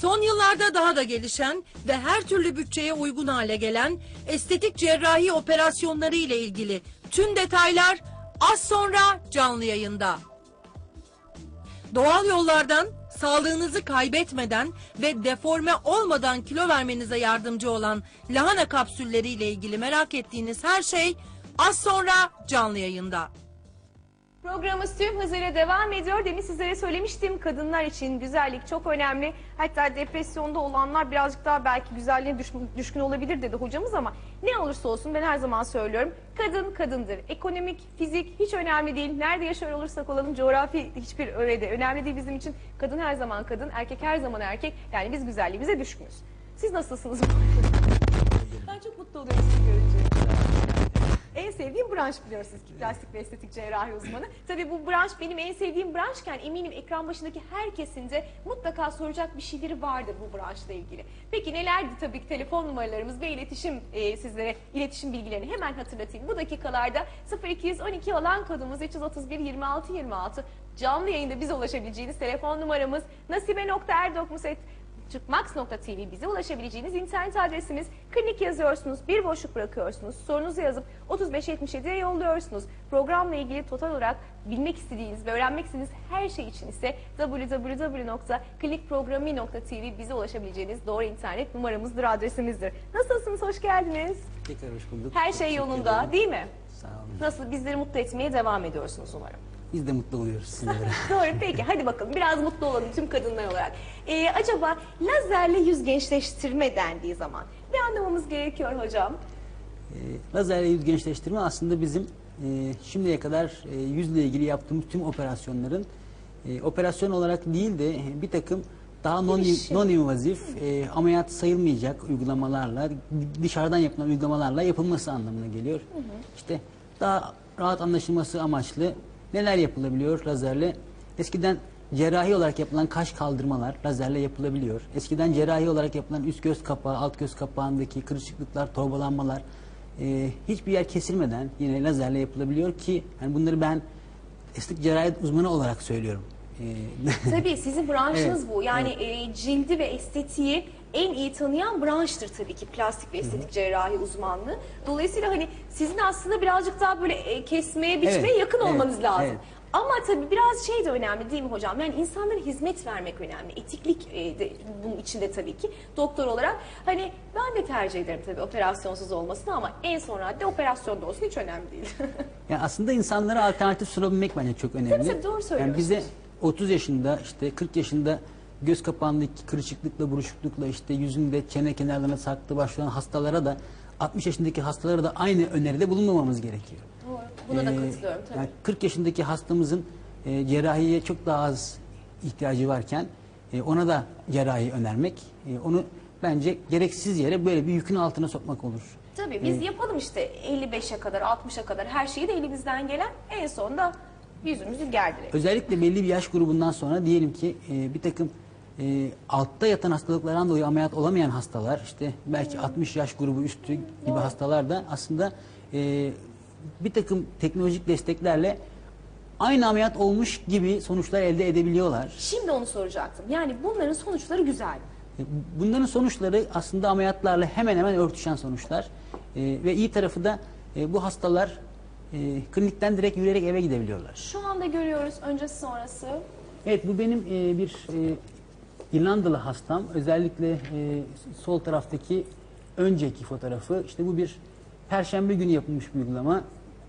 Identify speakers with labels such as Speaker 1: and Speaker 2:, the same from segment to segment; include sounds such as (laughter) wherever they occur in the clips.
Speaker 1: Son yıllarda daha da gelişen ve her türlü bütçeye uygun hale gelen estetik cerrahi operasyonları ile ilgili tüm detaylar az sonra canlı yayında. Doğal yollardan sağlığınızı kaybetmeden ve deforme olmadan kilo vermenize yardımcı olan lahana kapsülleri ile ilgili merak ettiğiniz her şey az sonra canlı yayında.
Speaker 2: Programımız tüm hızıyla devam ediyor. Demin sizlere söylemiştim kadınlar için güzellik çok önemli. Hatta depresyonda olanlar birazcık daha belki güzelliğe düşkün, olabilir dedi hocamız ama ne olursa olsun ben her zaman söylüyorum. Kadın kadındır. Ekonomik, fizik hiç önemli değil. Nerede yaşıyor olursak olalım coğrafi hiçbir öyle de önemli değil bizim için. Kadın her zaman kadın, erkek her zaman erkek. Yani biz güzelliğimize düşkünüz. Siz nasılsınız? (laughs) ben çok mutlu oluyorum sizi görünce. En sevdiğim branş biliyorsunuz ki plastik ve estetik cerrahi uzmanı. Tabii bu branş benim en sevdiğim branşken eminim ekran başındaki herkesin de mutlaka soracak bir şeyleri vardır bu branşla ilgili. Peki nelerdi tabii ki telefon numaralarımız ve iletişim e, sizlere iletişim bilgilerini hemen hatırlatayım. Bu dakikalarda 0212 olan kodumuz 331 26 26 canlı yayında bize ulaşabileceğiniz telefon numaramız nasibe.erdokmuset Çıkmax.tv bize ulaşabileceğiniz internet adresimiz. Klinik yazıyorsunuz, bir boşluk bırakıyorsunuz. Sorunuzu yazıp 3577'ye yolluyorsunuz. Programla ilgili total olarak bilmek istediğiniz ve öğrenmek istediğiniz her şey için ise www.klinikprogrami.tv bize ulaşabileceğiniz doğru internet numaramızdır, adresimizdir. Nasılsınız? Hoş geldiniz.
Speaker 3: Tekrar hoş bulduk.
Speaker 2: Her şey yolunda değil mi?
Speaker 3: Sağ olun.
Speaker 2: Nasıl bizleri mutlu etmeye devam ediyorsunuz umarım.
Speaker 3: Biz de mutlu oluyoruz sizlere. (laughs)
Speaker 2: Doğru peki hadi bakalım biraz mutlu olalım tüm kadınlar olarak. Ee, acaba lazerle yüz gençleştirme dendiği zaman ne anlamamız gerekiyor hocam?
Speaker 3: e, lazer yüz gençleştirme aslında bizim e, şimdiye kadar e, yüzle ilgili yaptığımız tüm operasyonların e, operasyon olarak değil de e, bir takım daha non,
Speaker 2: Girişim.
Speaker 3: non invazif e, ameliyat sayılmayacak uygulamalarla dışarıdan yapılan uygulamalarla yapılması anlamına geliyor. İşte daha rahat anlaşılması amaçlı neler yapılabiliyor lazerle? Eskiden cerrahi olarak yapılan kaş kaldırmalar lazerle yapılabiliyor. Eskiden cerrahi olarak yapılan üst göz kapağı, alt göz kapağındaki kırışıklıklar, torbalanmalar e, hiçbir yer kesilmeden yine lazerle yapılabiliyor ki yani bunları ben estetik cerrahi uzmanı olarak söylüyorum. E, (laughs)
Speaker 2: Tabii sizin branşınız
Speaker 3: Evet,
Speaker 2: bu. Yani e, cildi ve estetiği en iyi tanıyan branştır tabii ki plastik ve estetik cerrahi uzmanlığı. Dolayısıyla hani sizin aslında birazcık daha böyle e, kesmeye, biçmeye
Speaker 3: Evet,
Speaker 2: yakın
Speaker 3: evet,
Speaker 2: olmanız lazım.
Speaker 3: evet.
Speaker 2: Ama tabii biraz şey de önemli değil mi hocam? Yani insanlara hizmet vermek önemli. Etiklik e, de bunun içinde tabii ki. Doktor olarak hani ben de tercih ederim tabii operasyonsuz olmasını ama en son radde operasyonda olsun hiç önemli değil. (laughs)
Speaker 3: Yani aslında insanlara alternatif sunabilmek bence çok önemli.
Speaker 2: Tabii, tabii, doğru
Speaker 3: Yani
Speaker 2: söylüyorsunuz.
Speaker 3: bize 30 yaşında işte 40 yaşında göz kapağındaki kırışıklıkla, buruşuklukla işte yüzünde çene kenarlarına saklı başlayan hastalara da 60 yaşındaki hastalara da aynı öneride bulunmamamız gerekiyor.
Speaker 2: Doğru. Buna da
Speaker 3: Ee,
Speaker 2: katılıyorum tabii.
Speaker 3: yani 40 yaşındaki hastamızın e, cerrahiye çok daha az ihtiyacı varken e, ona da cerrahi önermek, e, onu bence gereksiz yere böyle bir yükün altına sokmak olur.
Speaker 2: Tabii biz yapalım işte 55'e kadar 60'a kadar her şeyi de elimizden gelen en sonunda yüzümüzü gerdirelim.
Speaker 3: Özellikle belli bir yaş grubundan sonra diyelim ki e, bir takım e, altta yatan hastalıklardan dolayı ameliyat olamayan hastalar, işte belki 60 yaş grubu üstü gibi hastalar da aslında e, bir takım teknolojik desteklerle aynı ameliyat olmuş gibi sonuçlar elde edebiliyorlar.
Speaker 2: Şimdi onu soracaktım. Yani bunların sonuçları güzel?
Speaker 3: E, Bunların sonuçları aslında ameliyatlarla hemen hemen örtüşen sonuçlar. E, ve iyi tarafı da e, bu hastalar e, klinikten direkt yürüyerek eve gidebiliyorlar.
Speaker 2: Şu anda görüyoruz öncesi sonrası.
Speaker 3: Evet bu benim e, bir e, İrlandalı hastam. Özellikle e, sol taraftaki önceki fotoğrafı. İşte bu bir perşembe günü yapılmış bir uygulama.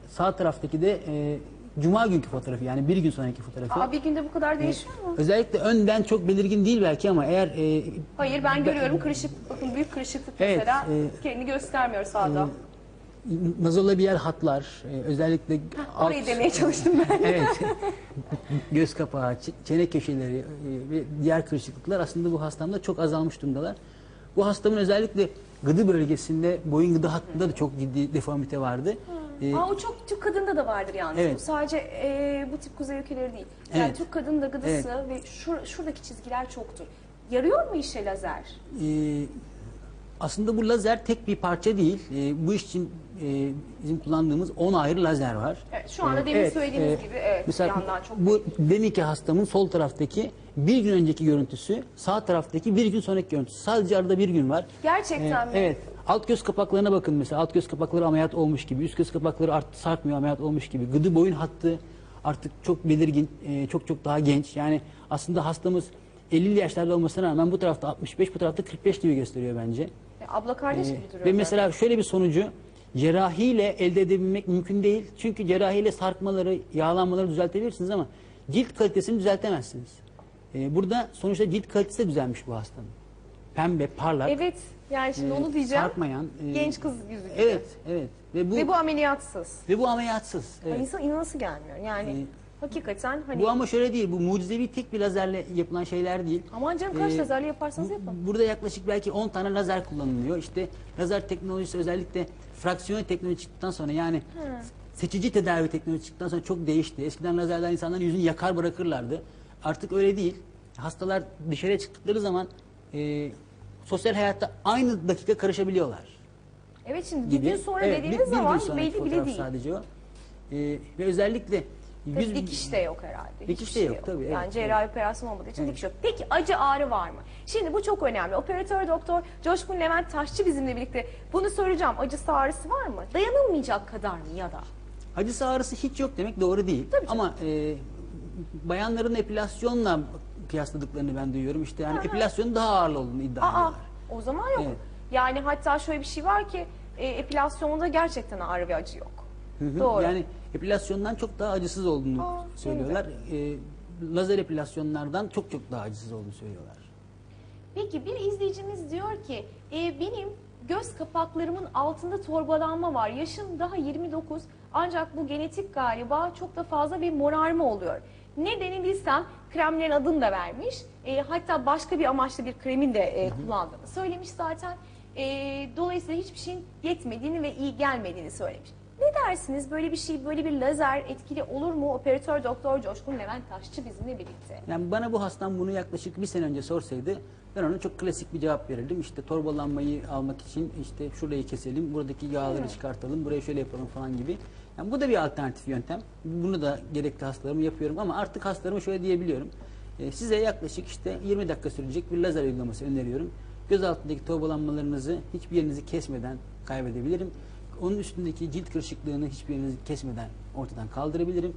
Speaker 3: Sağ taraftaki de e, cuma günkü fotoğrafı yani bir gün sonraki fotoğrafı.
Speaker 2: Aa, bir günde bu kadar
Speaker 3: E,
Speaker 2: değişiyor mu?
Speaker 3: özellikle önden çok belirgin değil belki ama eğer e,
Speaker 2: Hayır ben görüyorum kırışık, bakın büyük kırışıklık
Speaker 3: Evet,
Speaker 2: mesela
Speaker 3: e,
Speaker 2: kendini göstermiyor sağda.
Speaker 3: Nazolabiyer hatlar e, özellikle
Speaker 2: Orayı demeye çalıştım ben. (laughs)
Speaker 3: evet. Göz kapağı, ç- çene köşeleri e, ve diğer kırışıklıklar aslında bu hastamda çok azalmış durumdalar. Bu hastamın özellikle gıdı bölgesinde, boyun gıdı hattında da çok ciddi deformite vardı. E,
Speaker 2: Aa, o çok Türk kadında da vardır yalnız.
Speaker 3: Evet.
Speaker 2: Bu sadece e, bu tip kuzey ülkeleri değil. Yani
Speaker 3: Evet.
Speaker 2: Türk kadının da gıdısı ve şur, şuradaki çizgiler çoktur. Yarıyor mu işe lazer?
Speaker 3: e, Aslında bu lazer tek bir parça değil. E, bu iş için e, bizim kullandığımız 10 ayrı lazer var.
Speaker 2: Evet, şu anda
Speaker 3: E,
Speaker 2: demin söylediğiniz gibi, evet,
Speaker 3: Mesela
Speaker 2: yandan çok
Speaker 3: bu deminki hastamın sol taraftaki bir gün önceki görüntüsü, sağ taraftaki bir gün sonraki görüntüsü. Sadece arada bir gün var.
Speaker 2: Gerçekten mi?
Speaker 3: Evet. Alt göz kapaklarına bakın mesela. Alt göz kapakları ameliyat olmuş gibi, üst göz kapakları art, sarkmıyor ameliyat olmuş gibi. Gıdı boyun hattı artık çok belirgin, e, çok çok daha genç. Yani aslında hastamız 50'li yaşlarda olmasına rağmen bu tarafta 65, bu tarafta 45 gibi gösteriyor bence.
Speaker 2: E, Abla kardeş
Speaker 3: Ee,
Speaker 2: gibi duruyor.
Speaker 3: ve mesela şöyle bir sonucu cerrahiyle elde edebilmek mümkün değil. Çünkü cerrahiyle sarkmaları, yağlanmaları düzeltebilirsiniz ama cilt kalitesini düzeltemezsiniz. Ee, burada sonuçta cilt kalitesi de düzelmiş bu hastanın. Pembe, parlak,
Speaker 2: Evet yani şimdi
Speaker 3: e,
Speaker 2: onu diyeceğim.
Speaker 3: sarkmayan. e,
Speaker 2: Genç kız yüzü gibi.
Speaker 3: Evet, evet. Ve bu
Speaker 2: Ve bu ameliyatsız.
Speaker 3: ameliyatsız. Evet.
Speaker 2: İnsan inanası gelmiyor. Yani
Speaker 3: Ee,
Speaker 2: hakikaten hani
Speaker 3: Bu ama şöyle değil. Bu mucizevi tek bir lazerle yapılan şeyler değil.
Speaker 2: aman canım kaç
Speaker 3: Ee,
Speaker 2: lazerle yaparsanız
Speaker 3: Bu-
Speaker 2: yapın.
Speaker 3: Burada yaklaşık belki 10 tane lazer kullanılıyor. İşte lazer teknolojisi özellikle fraksiyon teknoloji çıktıktan sonra yani seçici tedavi teknolojisi çıktıktan sonra çok değişti. Eskiden lazerler insanların yüzünü yakar bırakırlardı. Artık öyle değil. Hastalar dışarıya çıktıkları zaman e, sosyal hayatta aynı dakika karışabiliyorlar.
Speaker 2: Evet şimdi bir
Speaker 3: Gibi.
Speaker 2: gün sonra
Speaker 3: Evet,
Speaker 2: dediğiniz
Speaker 3: bir- bir gün
Speaker 2: zaman
Speaker 3: sonraki
Speaker 2: belli bile
Speaker 3: fotoğraf
Speaker 2: değil.
Speaker 3: Sadece o. E, ve özellikle yüz-
Speaker 2: dikiş de yok herhalde.
Speaker 3: Dikiş
Speaker 2: Hiçbir
Speaker 3: de
Speaker 2: şey
Speaker 3: yok, tabii, evet,
Speaker 2: yani cerrahi operasyon olmadığı için
Speaker 3: Evet.
Speaker 2: dikiş yok. Peki acı ağrı var mı? Şimdi bu çok önemli. Operatör doktor Coşkun Levent Taşçı bizimle birlikte bunu soracağım. Acısı ağrısı var mı? Dayanılmayacak kadar mı ya da?
Speaker 3: Acısı ağrısı hiç yok demek doğru değil.
Speaker 2: Tabii canım.
Speaker 3: Ama e, bayanların epilasyonla kıyasladıklarını ben duyuyorum. İşte yani epilasyonun daha ağırlı olduğunu iddia
Speaker 2: Aa
Speaker 3: ediyorlar.
Speaker 2: o zaman yok.
Speaker 3: Evet.
Speaker 2: Yani hatta şöyle bir şey var ki e, epilasyonda gerçekten ağrı ve acı yok.
Speaker 3: Hı hı.
Speaker 2: Doğru.
Speaker 3: Yani epilasyondan çok daha acısız olduğunu
Speaker 2: Aa,
Speaker 3: söylüyorlar. E, lazer epilasyonlardan çok çok daha acısız olduğunu söylüyorlar.
Speaker 2: Peki bir izleyicimiz diyor ki e, benim göz kapaklarımın altında torbalanma var. Yaşım daha 29 ancak bu genetik galiba çok da fazla bir morarma oluyor. Nedeni bilsem kremlerin adını da vermiş. E, hatta başka bir amaçlı bir kremin de e, kullandığını söylemiş zaten. E, dolayısıyla hiçbir şeyin yetmediğini ve iyi gelmediğini söylemiş. Ne dersiniz böyle bir şey böyle bir lazer etkili olur mu? Operatör doktor Coşkun Levent Taşçı bizimle birlikte.
Speaker 3: Yani bana bu hastam bunu yaklaşık bir sene önce sorsaydı ben ona çok klasik bir cevap verirdim. İşte torbalanmayı almak için işte şurayı keselim, buradaki yağları çıkartalım, buraya şöyle yapalım falan gibi. Yani bu da bir alternatif yöntem. Bunu da gerekli hastalarımı yapıyorum ama artık hastalarıma şöyle diyebiliyorum. Ee, size yaklaşık işte 20 dakika sürecek bir lazer uygulaması öneriyorum. Göz altındaki torbalanmalarınızı hiçbir yerinizi kesmeden kaybedebilirim. Onun üstündeki cilt kırışıklığını hiçbir yerinizi kesmeden ortadan kaldırabilirim.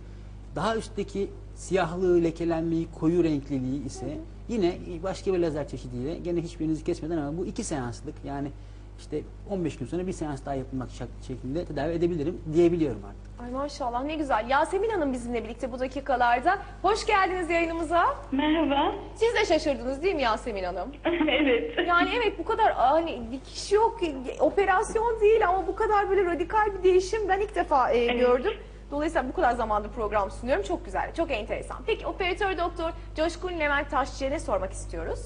Speaker 3: Daha üstteki siyahlığı, lekelenmeyi, koyu renkliliği ise yine başka bir lazer çeşidiyle gene hiçbirinizi kesmeden ama bu iki seanslık yani işte 15 gün sonra bir seans daha yapılmak şeklinde tedavi edebilirim diyebiliyorum artık.
Speaker 2: Ay maşallah ne güzel. Yasemin Hanım bizimle birlikte bu dakikalarda. Hoş geldiniz yayınımıza.
Speaker 4: Merhaba.
Speaker 2: Siz de şaşırdınız değil mi Yasemin Hanım? (laughs)
Speaker 4: evet.
Speaker 2: Yani evet bu kadar hani dikiş yok, operasyon değil ama bu kadar böyle radikal bir değişim ben ilk defa e, gördüm. Dolayısıyla bu kadar zamandır program sunuyorum. Çok güzel, çok enteresan. Peki operatör doktor Coşkun Levent Taşçı'ya ne sormak istiyoruz?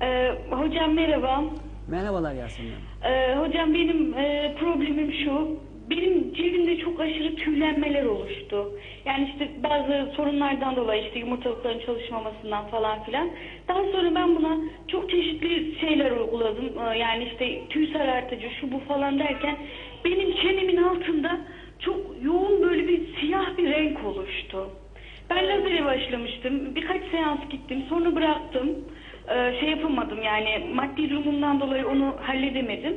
Speaker 4: Ee, hocam merhaba.
Speaker 3: Merhabalar Yasemin Hanım.
Speaker 4: Ee, hocam benim e, problemim şu. Benim cildimde çok aşırı tüylenmeler oluştu. Yani işte bazı sorunlardan dolayı işte yumurtalıkların çalışmamasından falan filan. Daha sonra ben buna çok çeşitli şeyler uyguladım. Ee, yani işte tüy sarartıcı şu bu falan derken benim çenemin altında çok yoğun böyle bir siyah bir renk oluştu. Ben lazere başlamıştım. Birkaç seans gittim. Sonra bıraktım. Ee, şey yapamadım yani maddi durumumdan dolayı onu halledemedim.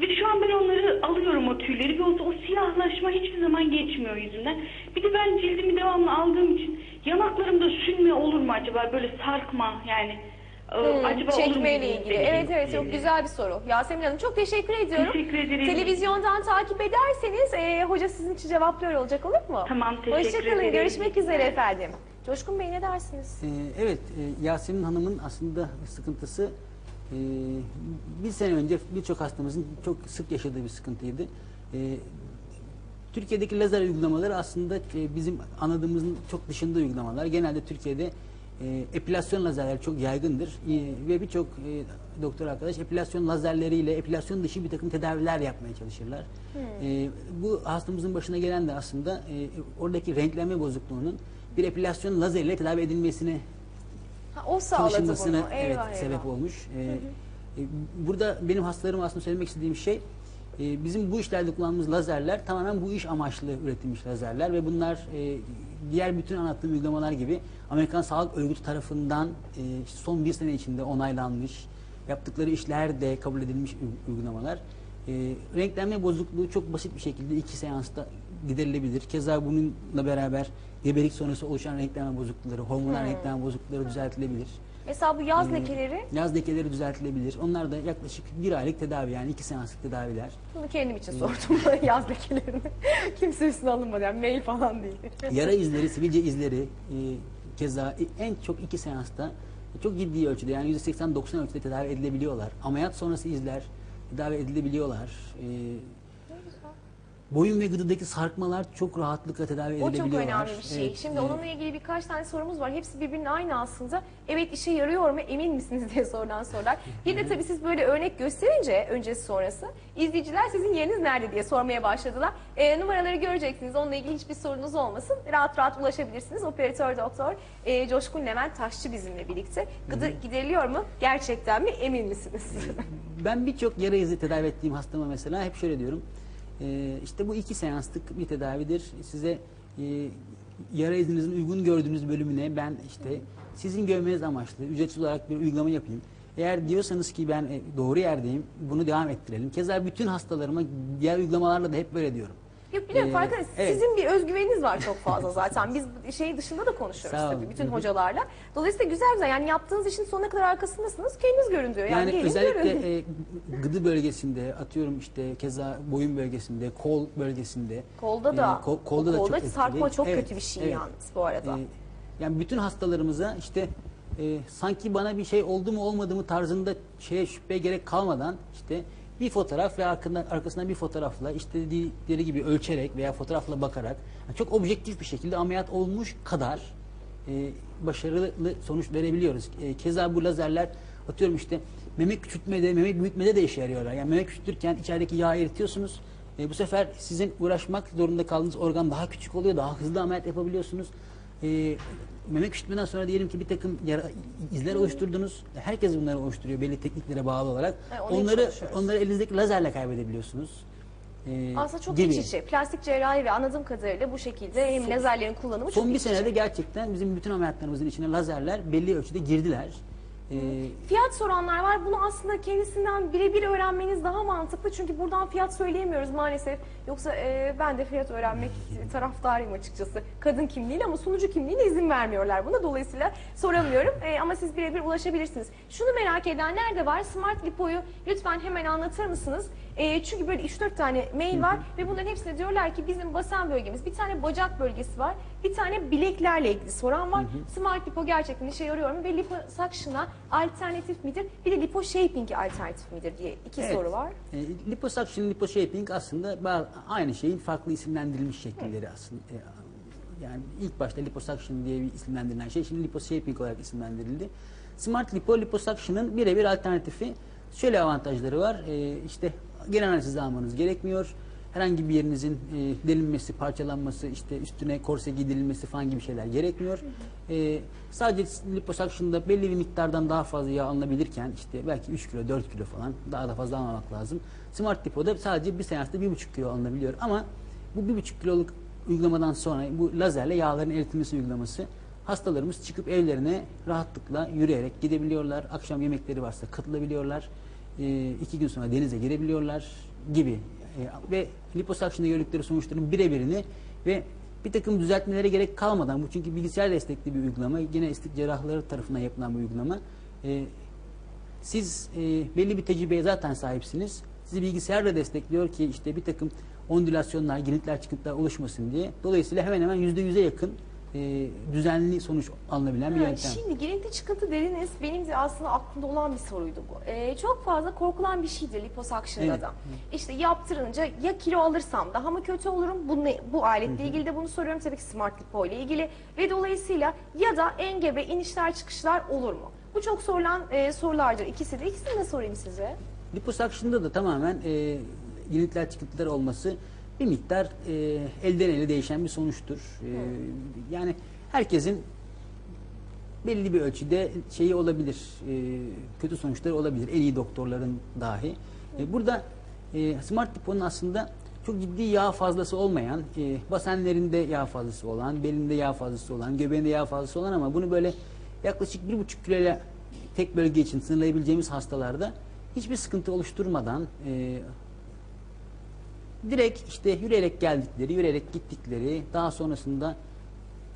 Speaker 4: Ve şu an ben onları alıyorum o tüyleri ve o, o siyahlaşma hiçbir zaman geçmiyor yüzümden. Bir de ben cildimi devamlı aldığım için yanaklarımda sünme olur mu acaba böyle sarkma yani e,
Speaker 2: Hmm,
Speaker 4: acaba olur mu
Speaker 2: çekmeyle ilgili.
Speaker 4: bir-
Speaker 2: Evet evet çok güzel bir soru. Yasemin Hanım çok teşekkür ediyorum.
Speaker 4: Teşekkür ederim.
Speaker 2: Televizyondan takip ederseniz e, hoca sizin için cevaplıyor olacak olur mu?
Speaker 4: Tamam, teşekkür
Speaker 2: Hoşçakalın
Speaker 4: ederim.
Speaker 2: görüşmek üzere efendim. Coşkun Bey ne dersiniz?
Speaker 3: Ee, evet, e, Yasemin Hanım'ın aslında sıkıntısı e, bir sene önce birçok hastamızın çok sık yaşadığı bir sıkıntıydı. E, Türkiye'deki lazer uygulamaları aslında e, bizim anladığımızın çok dışında uygulamalar. Genelde Türkiye'de e, epilasyon lazerleri çok yaygındır E, ve birçok e, doktor arkadaş epilasyon lazerleriyle epilasyon dışı bir takım tedaviler yapmaya çalışırlar. E, bu hastamızın başına gelen de aslında e, oradaki renklenme bozukluğunun bir epilasyon lazeriyle tedavi edilmesine
Speaker 2: Ha, o sağladı
Speaker 3: çalışılmasına
Speaker 2: bunu.
Speaker 3: evet
Speaker 2: Eyvah, eyvah.
Speaker 3: sebep olmuş. Ee, E, burada benim hastalarıma aslında söylemek istediğim şey e, bizim bu işlerde kullandığımız lazerler tamamen bu iş amaçlı üretilmiş lazerler ve bunlar e, diğer bütün anlattığım uygulamalar gibi Amerikan Sağlık Örgütü tarafından e, son bir sene içinde onaylanmış, yaptıkları işler de kabul edilmiş u- uygulamalar. E, renklenme bozukluğu çok basit bir şekilde iki seansta giderilebilir. Keza bununla beraber gebelik sonrası oluşan renklenme bozuklukları, hormonal renklenme bozuklukları düzeltilebilir.
Speaker 2: Mesela bu yaz
Speaker 3: Ee,
Speaker 2: lekeleri
Speaker 3: Yaz lekeleri düzeltilebilir. Onlar da yaklaşık bir aylık tedavi yani iki seanslık tedaviler.
Speaker 2: bunu kendim için sordum (laughs) yaz lekelerini. (laughs) Kimse üstüne alınmadı yani mail falan değil. (laughs)
Speaker 3: Yara izleri, sivilce izleri e, keza en çok iki seansta çok ciddi ölçüde yani %80-90 ölçüde tedavi edilebiliyorlar. Ameliyat sonrası izler tedavi edilebiliyorlar. E, boyun ve gıdıdaki sarkmalar çok rahatlıkla tedavi
Speaker 2: O çok önemli bir şey.
Speaker 3: Evet,
Speaker 2: Şimdi
Speaker 3: e,
Speaker 2: onunla ilgili birkaç tane sorumuz var. Hepsi birbirinin aynı aslında. Evet işe yarıyor mu emin misiniz (laughs) diye sorulan sorular. Bir de tabii siz böyle örnek gösterince öncesi sonrası izleyiciler sizin yeriniz nerede diye sormaya başladılar. E, numaraları göreceksiniz. Onunla ilgili hiçbir sorunuz olmasın. Rahat rahat ulaşabilirsiniz. Operatör doktor e, Coşkun Levent Taşçı bizimle birlikte. Gıdı gideriliyor mu? Gerçekten mi? Emin misiniz?
Speaker 3: Ben birçok yara izi tedavi ettiğim hastama mesela hep şöyle diyorum. Ee, işte bu iki seanslık bir tedavidir. Size e, yara izinizin uygun gördüğünüz bölümüne ben işte sizin görmeniz amaçlı ücretsiz olarak bir uygulama yapayım. Eğer diyorsanız ki ben e, doğru yerdeyim bunu devam ettirelim. Keza bütün hastalarıma diğer uygulamalarla da hep böyle diyorum.
Speaker 2: Yok biliyorum
Speaker 3: Ee, evet.
Speaker 2: Sizin bir özgüveniniz var çok fazla zaten. Biz şey dışında da konuşuyoruz
Speaker 3: Sağ olun.
Speaker 2: tabii bütün
Speaker 3: Hı hı.
Speaker 2: hocalarla. Dolayısıyla güzel güzel yani yaptığınız işin sonuna kadar arkasındasınız. Kendiniz görün diyor. Yani,
Speaker 3: Yani özellikle
Speaker 2: görün.
Speaker 3: e, gıdı bölgesinde atıyorum işte keza boyun bölgesinde, kol bölgesinde.
Speaker 2: Kolda da,
Speaker 3: e, kol- kolda da çok
Speaker 2: kolda
Speaker 3: etkili.
Speaker 2: sarkma çok
Speaker 3: Evet,
Speaker 2: kötü bir şey
Speaker 3: evet.
Speaker 2: yalnız bu arada.
Speaker 3: Ee, yani bütün hastalarımıza işte e, sanki bana bir şey oldu mu olmadı mı tarzında şeye şüpheye gerek kalmadan işte bir fotoğraf ve arkasından, arkasından bir fotoğrafla işte dedikleri gibi ölçerek veya fotoğrafla bakarak çok objektif bir şekilde ameliyat olmuş kadar e, başarılı sonuç verebiliyoruz. E, keza bu lazerler atıyorum işte meme küçültmede, meme büyütmede de işe yarıyorlar. Yani meme küçültürken içerideki yağı eritiyorsunuz. E, bu sefer sizin uğraşmak zorunda kaldığınız organ daha küçük oluyor, daha hızlı ameliyat yapabiliyorsunuz. E, meme küçültmeden sonra diyelim ki bir takım yara, izler oluşturdunuz. Herkes bunları oluşturuyor belli tekniklere bağlı olarak.
Speaker 2: E, onu hiç
Speaker 3: onları onları elinizdeki lazerle kaybedebiliyorsunuz. E,
Speaker 2: Aslında çok
Speaker 3: gibi.
Speaker 2: iç içe. Plastik cerrahi ve anladığım kadarıyla bu şekilde hem lazerlerin kullanımı çok
Speaker 3: Son bir
Speaker 2: iç içe.
Speaker 3: senede gerçekten bizim bütün ameliyatlarımızın içine lazerler belli ölçüde girdiler. E,
Speaker 2: Fiyat soranlar var. Bunu aslında kendisinden birebir öğrenmeniz daha mantıklı. Çünkü buradan fiyat söyleyemiyoruz maalesef. Yoksa e, ben de fiyat öğrenmek taraftarıyım açıkçası. Kadın kimliğiyle ama sunucu kimliğiyle izin vermiyorlar buna. Dolayısıyla soramıyorum. E, ama siz birebir ulaşabilirsiniz. Şunu merak edenler de var. Smart Lipo'yu lütfen hemen anlatır mısınız? E, çünkü böyle 3-4 tane mail var ve bunların hepsine diyorlar ki bizim basen bölgemiz, bir tane bacak bölgesi var, bir tane bileklerle ilgili soran var. Smart Lipo gerçekten işe yarıyor mu ve liposuction'a alternatif midir? Bir de liposhaping alternatif midir diye iki
Speaker 3: Evet.
Speaker 2: soru var.
Speaker 3: E, liposuction, liposhaping aslında ba- aynı şeyin farklı isimlendirilmiş şekilleri aslında. E, yani ilk başta liposuction diye bir isimlendirilen şey şimdi liposhaping olarak isimlendirildi. Smart Lipo, liposuction'ın birebir alternatifi. Şöyle avantajları var. E, işte genel anestezi almanız gerekmiyor. Herhangi bir yerinizin e, delinmesi, parçalanması, işte üstüne korse giydirilmesi falan gibi şeyler gerekmiyor. E, sadece liposuction'da belli bir miktardan daha fazla yağ alınabilirken işte belki 3 kilo, 4 kilo falan daha da fazla almamak lazım. Smart Lipo'da sadece bir seansta 1,5 kilo alınabiliyor ama bu 1,5 kiloluk uygulamadan sonra bu lazerle yağların eritilmesi uygulaması hastalarımız çıkıp evlerine rahatlıkla yürüyerek gidebiliyorlar. Akşam yemekleri varsa katılabiliyorlar. E, iki gün sonra denize girebiliyorlar gibi. E, ve liposuction'da gördükleri sonuçların birebirini ve bir takım düzeltmelere gerek kalmadan bu çünkü bilgisayar destekli bir uygulama. Yine estetik cerrahları tarafından yapılan bir uygulama. E, siz e, belli bir tecrübeye zaten sahipsiniz. Sizi bilgisayarla destekliyor ki işte bir takım ondülasyonlar, giritler, çıkıntılar oluşmasın diye. Dolayısıyla hemen hemen yüzde yüze yakın e, düzenli sonuç alınabilen bir
Speaker 2: Ha,
Speaker 3: yöntem.
Speaker 2: Şimdi girinti çıkıntı dediniz. Benim de aslında aklımda olan bir soruydu bu. Ee, çok fazla korkulan bir şeydir liposuction'da
Speaker 3: Evet.
Speaker 2: da. İşte yaptırınca ya kilo alırsam daha mı kötü olurum? Bu, ne, bu aletle ilgili de bunu soruyorum. Tabii ki Smart Lipo ile ilgili. Ve dolayısıyla ya da engebe inişler çıkışlar olur mu? Bu çok sorulan e, sorulardır. İkisi de. İkisini de sorayım size.
Speaker 3: Liposuction'da da tamamen e, giritler çıkıntılar olması bir miktar e, elden ele değişen bir sonuçtur. E, yani herkesin belli bir ölçüde şeyi olabilir, e, kötü sonuçları olabilir. En iyi doktorların dahi. E, burada e, Smart Lipo'nun aslında çok ciddi yağ fazlası olmayan, e, basenlerinde yağ fazlası olan, belinde yağ fazlası olan, göbeğinde yağ fazlası olan ama bunu böyle yaklaşık bir buçuk kiloyla tek bölge için sınırlayabileceğimiz hastalarda hiçbir sıkıntı oluşturmadan e, direkt işte yürüyerek geldikleri, yürüyerek gittikleri, daha sonrasında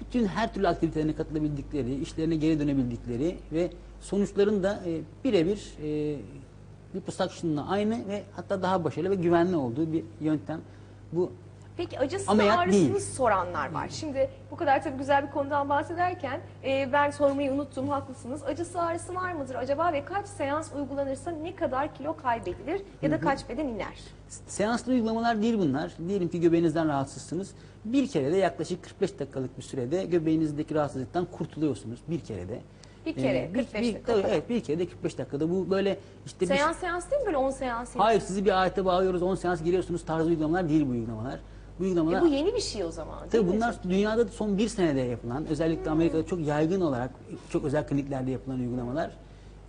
Speaker 3: bütün her türlü aktivitelerine katılabildikleri, işlerine geri dönebildikleri ve sonuçların da e, birebir e, liposuction'la aynı ve hatta daha başarılı ve güvenli olduğu bir yöntem. Bu
Speaker 2: Peki acısını
Speaker 3: Ameliyat
Speaker 2: ağrısını
Speaker 3: değil.
Speaker 2: soranlar var. Şimdi bu kadar tabii güzel bir konudan bahsederken e, ben sormayı unuttum haklısınız. Acısı ağrısı var mıdır acaba ve kaç seans uygulanırsa ne kadar kilo kaybedilir ya da kaç beden iner?
Speaker 3: Seanslı uygulamalar değil bunlar. Diyelim ki göbeğinizden rahatsızsınız. Bir kere de yaklaşık 45 dakikalık bir sürede göbeğinizdeki rahatsızlıktan kurtuluyorsunuz. Bir kere de.
Speaker 2: Bir kere,
Speaker 3: Ee,
Speaker 2: 45 dakika
Speaker 3: tabii,
Speaker 2: kadar.
Speaker 3: Evet bir kere de 45 dakikada. Bu böyle işte bir-
Speaker 2: Seans seans değil mi böyle 10 seans?
Speaker 3: Hayır sizi bir ayete bağlıyoruz 10 seans giriyorsunuz tarzı uygulamalar değil bu uygulamalar. Bu
Speaker 2: E,
Speaker 3: uygulamalar
Speaker 2: bu yeni bir şey o zaman.
Speaker 3: Tabii bunlar dünyada da son bir senede yapılan, özellikle Amerika'da çok yaygın olarak, çok özel kliniklerde yapılan uygulamalar.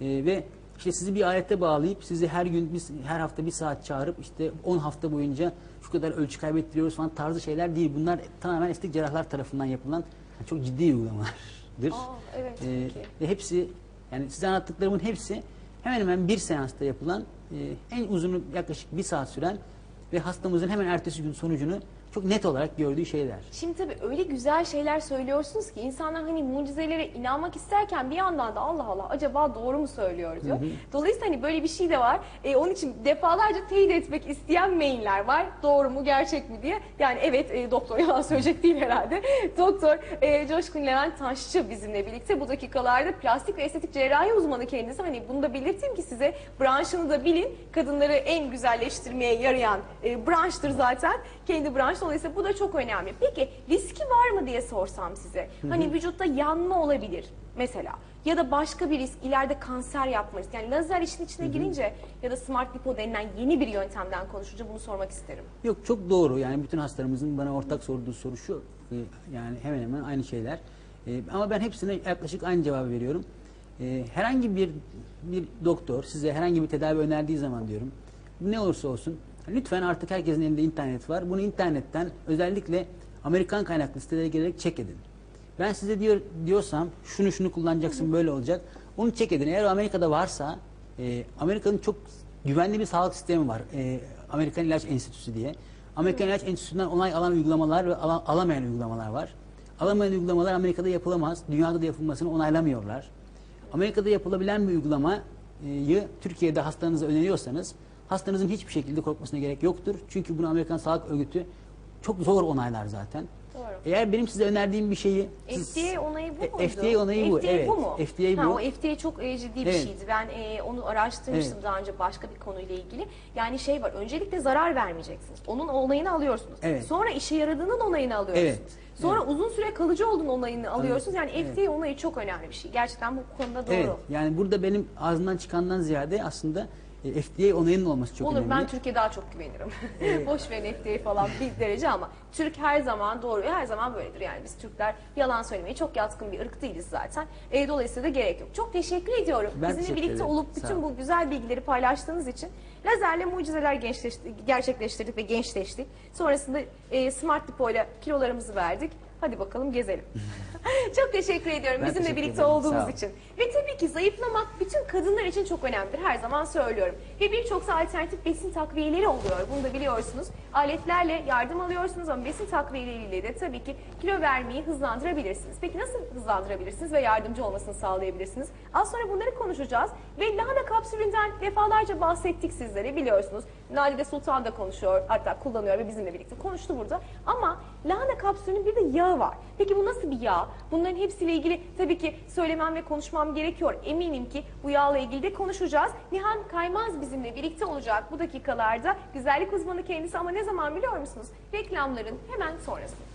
Speaker 3: Ee, ve işte sizi bir alete bağlayıp, sizi her gün, biz her hafta bir saat çağırıp, işte 10 hafta boyunca şu kadar ölçü kaybettiriyoruz falan tarzı şeyler değil. Bunlar tamamen estetik cerrahlar tarafından yapılan yani çok ciddi uygulamalardır.
Speaker 2: Aa, evet,
Speaker 3: Ee,
Speaker 2: peki.
Speaker 3: ve hepsi, yani size anlattıklarımın hepsi hemen hemen bir seansta yapılan, e, en uzunu yaklaşık bir saat süren ve hastamızın hemen ertesi gün sonucunu çok net olarak gördüğü şeyler.
Speaker 2: Şimdi tabii öyle güzel şeyler söylüyorsunuz ki insanlar hani mucizelere inanmak isterken bir yandan da Allah Allah acaba doğru mu söylüyor diyor. Dolayısıyla hani böyle bir şey de var. E, onun için defalarca teyit etmek isteyen mailler var. Doğru mu gerçek mi diye. Yani evet e, doktor yalan söyleyecek değil herhalde. (laughs) doktor e, Coşkun Levent Taşçı bizimle birlikte bu dakikalarda plastik ve estetik cerrahi uzmanı kendisi. Hani bunu da belirteyim ki size branşını da bilin. Kadınları en güzelleştirmeye yarayan e, branştır zaten. Kendi branş dolayısıyla bu da çok önemli. Peki riski var mı diye sorsam size. Hani vücutta yanma olabilir mesela. Ya da başka bir risk ileride kanser yapma riski. Yani lazer işin içine girince ya da smart lipo denilen yeni bir yöntemden konuşunca bunu sormak isterim.
Speaker 3: Yok çok doğru. Yani bütün hastalarımızın bana ortak sorduğu soru şu. e, Yani hemen hemen aynı şeyler. E, Ama ben hepsine yaklaşık aynı cevabı veriyorum. E, Herhangi bir bir doktor size herhangi bir tedavi önerdiği zaman diyorum. Ne olursa olsun lütfen artık herkesin elinde internet var. Bunu internetten özellikle Amerikan kaynaklı sitelere girerek check edin. Ben size diyor diyorsam şunu şunu kullanacaksın böyle olacak. Onu check edin. Eğer Amerika'da varsa e, Amerika'nın çok güvenli bir sağlık sistemi var. E, Amerikan İlaç Enstitüsü diye. Amerikan İlaç Enstitüsü'nden onay alan uygulamalar ve ala- alamayan uygulamalar var. Alamayan uygulamalar Amerika'da yapılamaz. Dünyada da yapılmasını onaylamıyorlar. Amerika'da yapılabilen bir uygulamayı Türkiye'de hastanıza öneriyorsanız hastanızın hiçbir şekilde korkmasına gerek yoktur. Çünkü bunu Amerikan Sağlık Örgütü çok zor onaylar zaten.
Speaker 2: Doğru.
Speaker 3: Eğer benim size önerdiğim bir şeyi siz-
Speaker 2: FDA onayı bu
Speaker 3: E,
Speaker 2: muydu?
Speaker 3: FDA onayı bu,
Speaker 2: FDA
Speaker 3: evet.
Speaker 2: bu mu?
Speaker 3: FDA
Speaker 2: ha,
Speaker 3: bu.
Speaker 2: O FDA çok e, ciddi bir
Speaker 3: Evet.
Speaker 2: şeydi. Ben e, onu araştırmıştım
Speaker 3: Evet.
Speaker 2: daha önce başka bir konuyla ilgili. Yani şey var, öncelikle zarar vermeyeceksiniz. Onun onayını alıyorsunuz.
Speaker 3: Evet.
Speaker 2: Sonra işe yaradığının onayını alıyorsunuz.
Speaker 3: Evet.
Speaker 2: Sonra uzun süre kalıcı olduğunun onayını alıyorsunuz. Yani
Speaker 3: Evet.
Speaker 2: FDA onayı çok önemli bir şey. Gerçekten bu konuda doğru.
Speaker 3: Evet. Yani burada benim ağzından çıkandan ziyade aslında e, FDA onayının olması çok
Speaker 2: Olur
Speaker 3: önemli.
Speaker 2: ben Türkiye daha çok güvenirim. (laughs) Boş verin FDA falan bir derece ama Türk her zaman doğru her zaman böyledir yani biz Türkler yalan söylemeye çok yatkın bir ırk değiliz zaten. E, dolayısıyla da gerek yok. Çok teşekkür ediyorum.
Speaker 3: Ben
Speaker 2: Bizimle
Speaker 3: teşekkür
Speaker 2: birlikte
Speaker 3: ederim.
Speaker 2: olup bütün bu güzel bilgileri paylaştığınız için lazerle mucizeler gerçekleştirdik ve gençleştik. Sonrasında e, Smart Lipo ile kilolarımızı verdik. Hadi bakalım gezelim. (laughs) (laughs) Çok teşekkür ediyorum
Speaker 3: Ben
Speaker 2: bizimle
Speaker 3: teşekkür
Speaker 2: birlikte
Speaker 3: ederim.
Speaker 2: Olduğunuz için. Ve tabii ki zayıflamak bütün kadınlar için çok önemlidir. Her zaman söylüyorum. Ve birçok alternatif besin takviyeleri oluyor. Bunu da biliyorsunuz. Aletlerle yardım alıyorsunuz ama besin takviyeleriyle de tabii ki kilo vermeyi hızlandırabilirsiniz. Peki nasıl hızlandırabilirsiniz ve yardımcı olmasını sağlayabilirsiniz? Az sonra bunları konuşacağız. Ve lahana kapsülünden defalarca bahsettik sizlere biliyorsunuz. Nadide Sultan da konuşuyor hatta kullanıyor ve bizimle birlikte konuştu burada. Ama lahana kapsülünün bir de yağı var. Peki bu nasıl bir yağ? Bunların hepsiyle ilgili tabii ki söylemem ve konuşmam gerekiyor. Eminim ki bu yağla ilgili de konuşacağız. Nihan Kaymaz bizimle birlikte olacak bu dakikalarda. Güzellik uzmanı kendisi ama ne zaman biliyor musunuz? Reklamların hemen sonrası.